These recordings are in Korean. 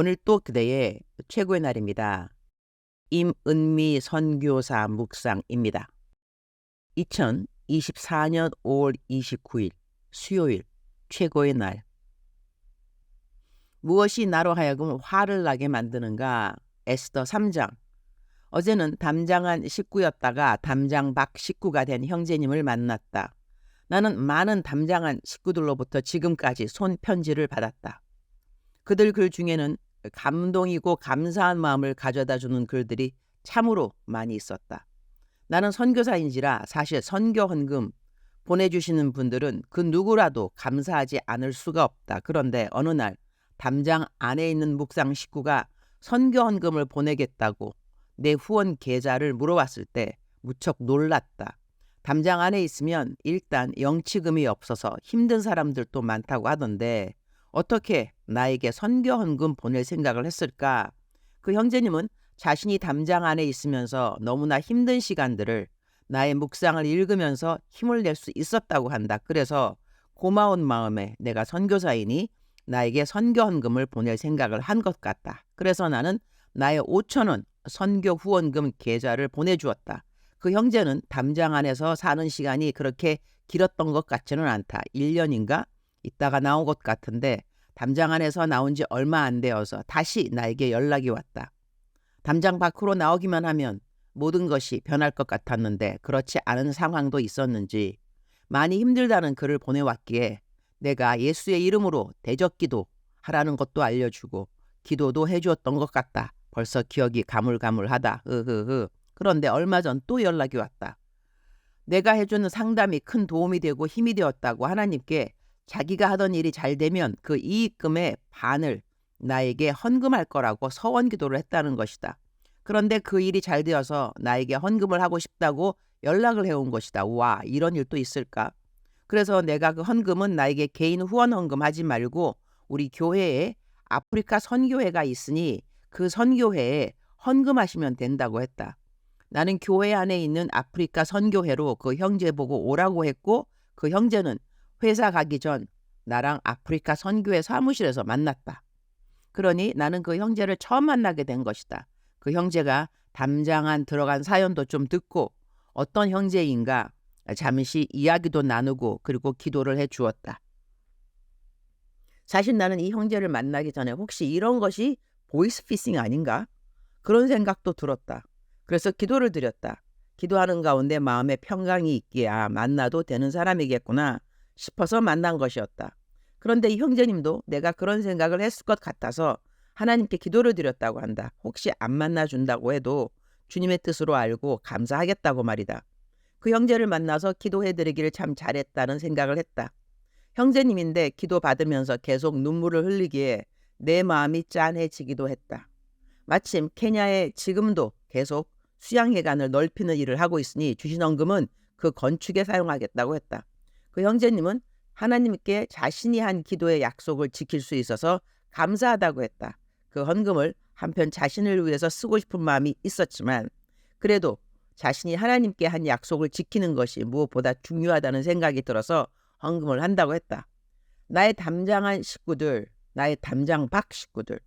오늘 또 그대의 최고의 날입니다. 임은미 선교사 묵상입니다. 2024년 5월 29일 수요일 최고의 날 무엇이 나로 하여금 화를 나게 만드는가 에스더 3장 어제는 담장한 식구였다가 담장 박 식구가 된 형제님을 만났다. 나는 많은 담장한 식구들로부터 지금까지 손편지를 받았다. 그들 글 중에는 감동이고 감사한 마음을 가져다 주는 글들이 참으로 많이 있었다. 나는 선교사인지라 사실 선교 헌금 보내주시는 분들은 그 누구라도 감사하지 않을 수가 없다. 그런데 어느 날 담장 안에 있는 묵상 식구가 선교 헌금을 보내겠다고 내 후원 계좌를 물어왔을 때 무척 놀랐다. 담장 안에 있으면 일단 영치금이 없어서 힘든 사람들도 많다고 하던데 어떻게 나에게 선교 헌금 보낼 생각을 했을까? 그 형제님은 자신이 담장 안에 있으면서 너무나 힘든 시간들을 나의 묵상을 읽으면서 힘을 낼 수 있었다고 한다. 그래서 고마운 마음에 내가 선교사이니 나에게 선교 헌금을 보낼 생각을 한 것 같다. 그래서 나는 나의 5천 원 선교 후원금 계좌를 보내주었다. 그 형제는 담장 안에서 사는 시간이 그렇게 길었던 것 같지는 않다. 1년인가 있다가 나온 것 같은데 담장 안에서 나온 지 얼마 안 되어서 다시 나에게 연락이 왔다. 담장 밖으로 나오기만 하면 모든 것이 변할 것 같았는데 그렇지 않은 상황도 있었는지 많이 힘들다는 글을 보내왔기에 내가 예수의 이름으로 대적기도 하라는 것도 알려주고 기도도 해주었던 것 같다. 벌써 기억이 가물가물하다. 흐흐흐. 그런데 얼마 전 또 연락이 왔다. 내가 해주는 상담이 큰 도움이 되고 힘이 되었다고 하나님께 자기가 하던 일이 잘 되면 그 이익금의 반을 나에게 헌금할 거라고 서원 기도를 했다는 것이다. 그런데 그 일이 잘 되어서 나에게 헌금을 하고 싶다고 연락을 해온 것이다. 와, 이런 일도 있을까? 그래서 내가 그 헌금은 나에게 개인 후원 헌금 하지 말고 우리 교회에 아프리카 선교회가 있으니 그 선교회에 헌금하시면 된다고 했다. 나는 교회 안에 있는 아프리카 선교회로 그 형제 보고 오라고 했고 그 형제는 회사 가기 전 나랑 아프리카 선교회 사무실에서 만났다. 그러니 나는 그 형제를 처음 만나게 된 것이다. 그 형제가 담장안 들어간 사연도 좀 듣고 어떤 형제인가 잠시 이야기도 나누고 그리고 기도를 해 주었다. 사실 나는 이 형제를 만나기 전에 혹시 이런 것이 보이스피싱 아닌가? 그런 생각도 들었다. 그래서 기도를 드렸다. 기도하는 가운데 마음에 평강이 있기에 아 만나도 되는 사람이겠구나 싶어서 만난 것이었다. 그런데 이 형제님도 내가 그런 생각을 했을 것 같아서 하나님께 기도를 드렸다고 한다. 혹시 안 만나준다고 해도 주님의 뜻으로 알고 감사하겠다고 말이다. 그 형제를 만나서 기도해드리기를 참 잘했다는 생각을 했다. 형제님인데 기도 받으면서 계속 눈물을 흘리기에 내 마음이 짠해지기도 했다. 마침 케냐에 지금도 계속 수양회관을 넓히는 일을 하고 있으니 주신 헌금은 그 건축에 사용하겠다고 했다. 그 형제님은 하나님께 자신이 한 기도의 약속을 지킬 수 있어서 감사하다고 했다. 그 헌금을 한편 자신을 위해서 쓰고 싶은 마음이 있었지만 그래도 자신이 하나님께 한 약속을 지키는 것이 무엇보다 중요하다는 생각이 들어서 헌금을 한다고 했다. 나의 담장한 식구들, 나의 담장 밖 식구들.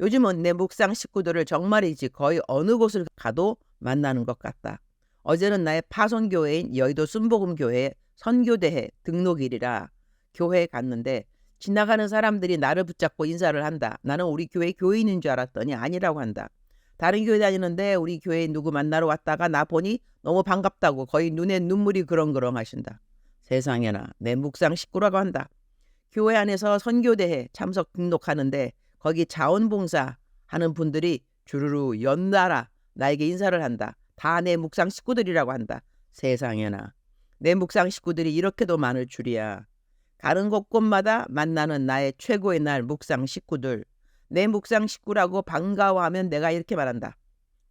요즘은 내 묵상 식구들을 정말이지 거의 어느 곳을 가도 만나는 것 같다. 어제는 나의 파송교회인 여의도 순복음교회 선교대회 등록일이라 교회에 갔는데 지나가는 사람들이 나를 붙잡고 인사를 한다. 나는 우리 교회 교인인 줄 알았더니 아니라고 한다. 다른 교회 다니는데 우리 교회 누구 만나러 왔다가 나 보니 너무 반갑다고 거의 눈에 눈물이 그렁그렁 하신다. 세상에나 내 묵상 식구라고 한다. 교회 안에서 선교대회 참석 등록하는데 거기 자원봉사 하는 분들이 주르르 연달아 나에게 인사를 한다. 다 내 묵상 식구들이라고 한다. 세상에나 내 묵상 식구들이 이렇게도 많을 줄이야. 가는 곳곳마다 만나는 나의 최고의 날 묵상 식구들. 내 묵상 식구라고 반가워하면 내가 이렇게 말한다.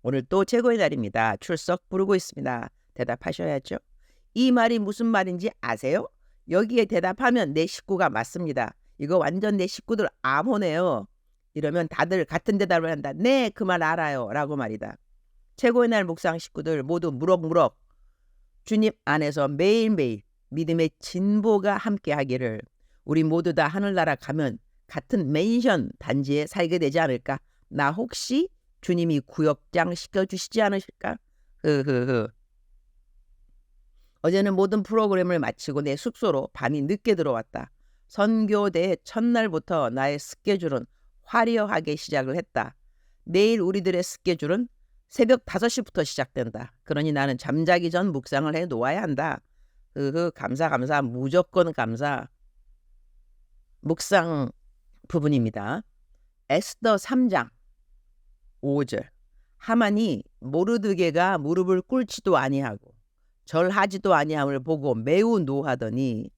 오늘 또 최고의 날입니다. 출석 부르고 있습니다. 대답하셔야죠. 이 말이 무슨 말인지 아세요? 여기에 대답하면 내 식구가 맞습니다. 이거 완전 내 식구들 암호네요. 이러면 다들 같은 대답을 한다. 네, 그 말 알아요. 라고 말이다. 최고의 날 묵상 식구들 모두 무럭무럭 주님 안에서 매일매일 믿음의 진보가 함께 하기를 우리 모두 다 하늘나라 가면 같은 맨션 단지에 살게 되지 않을까? 나 혹시 주님이 구역장 시켜주시지 않으실까? 흐흐흐. 어제는 모든 프로그램을 마치고 내 숙소로 밤이 늦게 들어왔다. 선교대 첫날부터 나의 스케줄은 화려하게 시작을 했다. 내일 우리들의 스케줄은 새벽 5시부터 시작된다. 그러니 나는 잠자기 전 묵상을 해 놓아야 한다. 으흐, 감사, 감사, 무조건 감사. 묵상 부분입니다. 에스더 3장 5절 하만이 모르드게가 무릎을 꿇지도 아니하고 절하지도 아니함을 보고 매우 노하더니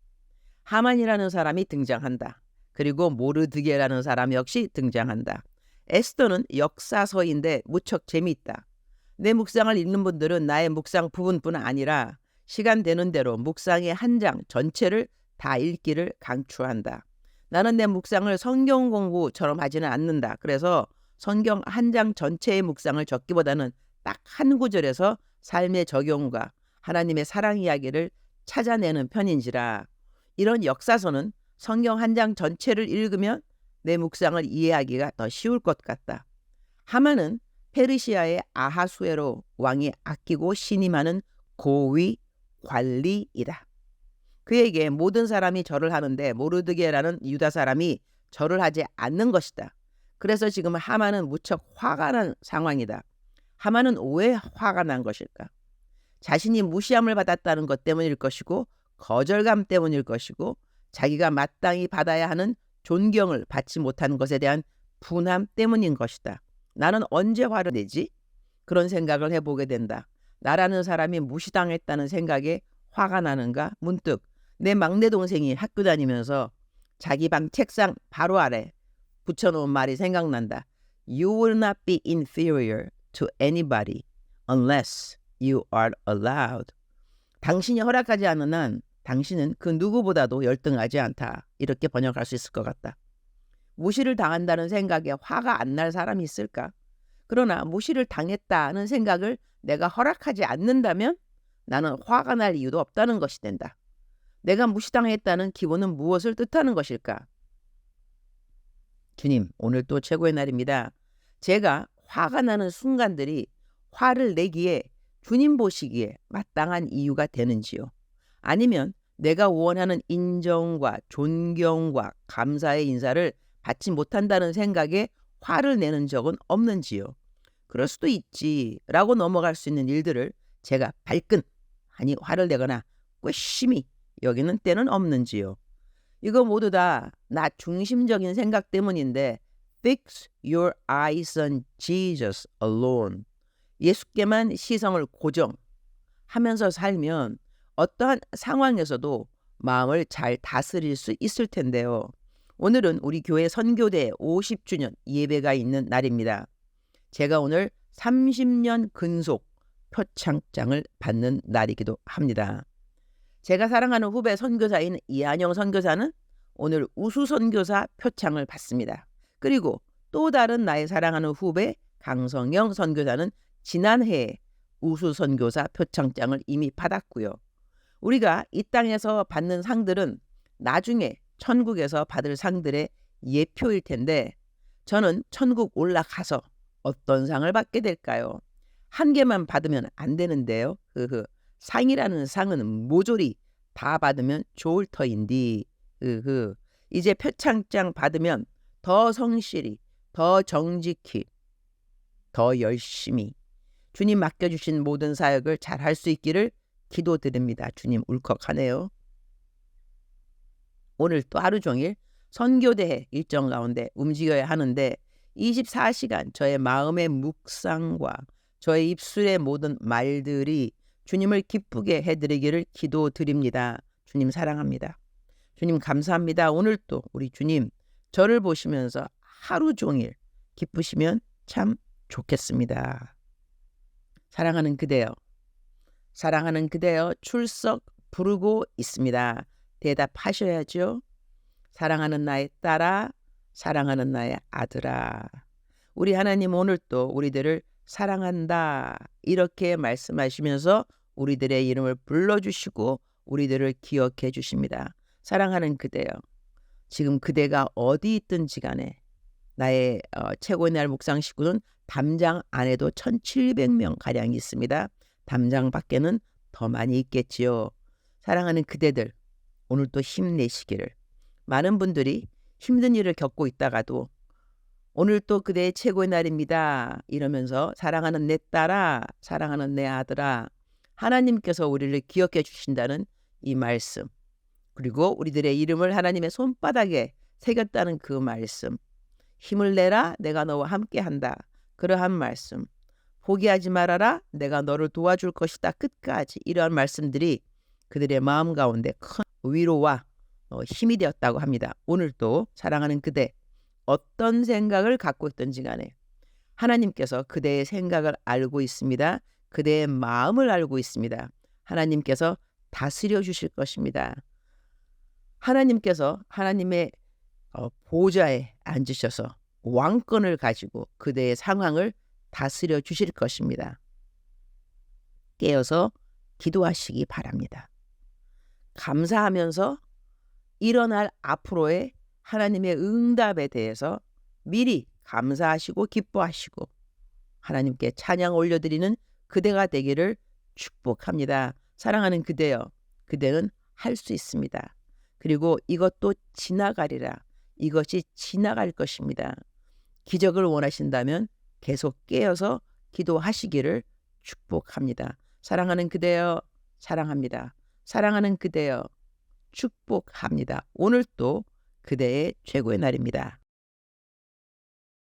하만이라는 사람이 등장한다. 그리고 모르드게라는 사람 역시 등장한다. 에스더는 역사서인데 무척 재미있다. 내 묵상을 읽는 분들은 나의 묵상 부분뿐 아니라 시간 되는 대로 묵상의 한 장 전체를 다 읽기를 강추한다. 나는 내 묵상을 성경 공부처럼 하지는 않는다. 그래서 성경 한 장 전체의 묵상을 적기보다는 딱 한 구절에서 삶의 적용과 하나님의 사랑 이야기를 찾아내는 편인지라 이런 역사서는 성경 한 장 전체를 읽으면 내 묵상을 이해하기가 더 쉬울 것 같다. 하만은 페르시아의 아하수에로 왕이 아끼고 신임하는 고위 관리이다. 그에게 모든 사람이 절을 하는데 모르드게라는 유다 사람이 절을 하지 않는 것이다. 그래서 지금 하만은 무척 화가 난 상황이다. 하만은 왜 화가 난 것일까? 자신이 무시함을 받았다는 것 때문일 것이고 거절감 때문일 것이고 자기가 마땅히 받아야 하는 존경을 받지 못한 것에 대한 분함 때문인 것이다. 나는 언제 화를 내지? 그런 생각을 해보게 된다. 나라는 사람이 무시당했다는 생각에 화가 나는가? 문득 내 막내 동생이 학교 다니면서 자기 방 책상 바로 아래 붙여놓은 말이 생각난다. You will not be inferior to anybody unless you are allowed. 당신이 허락하지 않는 한 당신은 그 누구보다도 열등하지 않다. 이렇게 번역할 수 있을 것 같다. 무시를 당한다는 생각에 화가 안 날 사람이 있을까? 그러나 무시를 당했다는 생각을 내가 허락하지 않는다면 나는 화가 날 이유도 없다는 것이 된다. 내가 무시당했다는 기분은 무엇을 뜻하는 것일까? 주님, 오늘 또 최고의 날입니다. 제가 화가 나는 순간들이 화를 내기에 주님 보시기에 마땅한 이유가 되는지요? 아니면 내가 원하는 인정과 존경과 감사의 인사를 받지 못한다는 생각에 화를 내는 적은 없는지요? 그럴 수도 있지라고 넘어갈 수 있는 일들을 제가 발끈 아니 화를 내거나 괘씸히 여기는 때는 없는지요? 이거 모두 다 나 중심적인 생각 때문인데 fix your eyes on Jesus alone. 예수께만 시성을 고정하면서 살면 어떠한 상황에서도 마음을 잘 다스릴 수 있을 텐데요. 오늘은 우리 교회 선교대 50주년 예배가 있는 날입니다. 제가 오늘 30년 근속 표창장을 받는 날이기도 합니다. 제가 사랑하는 후배 선교사인 이한영 선교사는 오늘 우수 선교사 표창을 받습니다. 그리고 또 다른 나의 사랑하는 후배 강성영 선교사는 지난해에 우수 선교사 표창장을 이미 받았고요. 우리가 이 땅에서 받는 상들은 나중에 천국에서 받을 상들의 예표일 텐데 저는 천국 올라가서 어떤 상을 받게 될까요? 한 개만 받으면 안 되는데요. 흐흐. 상이라는 상은 모조리 다 받으면 좋을 터인디. 흐흐. 이제 표창장 받으면 더 성실히, 더 정직히, 더 열심히 주님 맡겨주신 모든 사역을 잘 할 수 있기를 기도드립니다. 주님 울컥하네요. 오늘 또 하루 종일 선교대회 일정 가운데 움직여야 하는데 24시간 저의 마음의 묵상과 저의 입술의 모든 말들이 주님을 기쁘게 해드리기를 기도드립니다. 주님 사랑합니다. 주님 감사합니다. 오늘 또 우리 주님 저를 보시면서 하루 종일 기쁘시면 참 좋겠습니다. 사랑하는 그대여 사랑하는 그대여 출석 부르고 있습니다. 대답하셔야죠. 사랑하는 나의 딸아, 사랑하는 나의 아들아. 우리 하나님 오늘 또 우리들을 사랑한다. 이렇게 말씀하시면서 우리들의 이름을 불러주시고 우리들을 기억해 주십니다. 사랑하는 그대여. 지금 그대가 어디 있든지 간에 나의 어, 최고의 날 묵상 식구는 담장 안에도 1,700명 가량이 있습니다. 담장 밖에는 더 많이 있겠지요. 사랑하는 그대들, 오늘 또 힘내시기를. 많은 분들이 힘든 일을 겪고 있다가도 오늘 또 그대의 최고의 날입니다. 이러면서 사랑하는 내 딸아, 사랑하는 내 아들아, 하나님께서 우리를 기억해 주신다는 이 말씀. 그리고 우리들의 이름을 하나님의 손바닥에 새겼다는 그 말씀. 힘을 내라, 내가 너와 함께 한다. 그러한 말씀. 포기하지 말아라, 내가 너를 도와줄 것이다. 끝까지. 이러한 말씀들이 그들의 마음 가운데 큰 위로와 어, 힘이 되었다고 합니다. 오늘도 사랑하는 그대, 어떤 생각을 갖고 있든지 간에 하나님께서 그대의 생각을 알고 있습니다. 그대의 마음을 알고 있습니다. 하나님께서 다스려 주실 것입니다. 하나님께서 하나님의 어, 보좌에 앉으셔서 왕권을 가지고 그대의 상황을 다스려 주실 것입니다. 깨어서 기도하시기 바랍니다. 감사하면서 일어날 앞으로의 하나님의 응답에 대해서 미리 감사하시고 기뻐하시고 하나님께 찬양 올려드리는 그대가 되기를 축복합니다. 사랑하는 그대여, 그대는 할 수 있습니다. 그리고 이것도 지나가리라. 이것이 지나갈 것입니다. 기적을 원하신다면 계속 깨어서 기도하시기를 축복합니다. 사랑하는 그대여, 사랑합니다. 사랑하는 그대여, 축복합니다. 오늘 또 그대의 최고의 날입니다.